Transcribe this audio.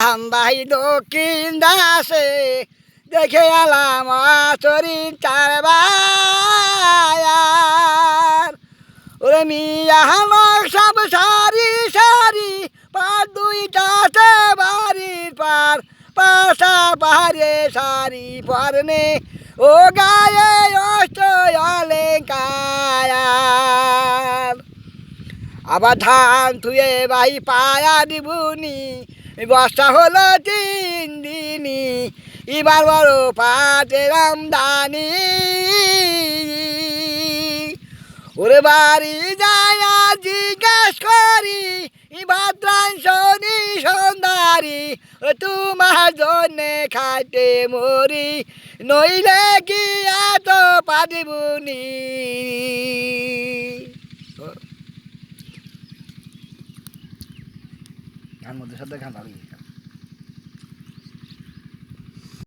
আমবাই দক্ষিণ দাসে দেখে এলাম চরিন চার ওরে মিয়া সব সারি সারি, পার দুইটাতে বাড়ির পার, পাশা পাহাড়ে সারি পরনে, ও গায়ে অষ্ট আবার ধান থুয়ে ভাই পায়া দিবুনি বর্ষা হলো তিন দিনই, এবার বড় পাটের আমদানি। ওরে বাড়ি যায় জিজ্ঞাস করি ভাদ্রান শনি সন্ধ্যারি, ও তোমার জন্যে খাইতে মরি নইলে কি এত পারিবুনি? গান মধ্যে সাথে ঘান ভালো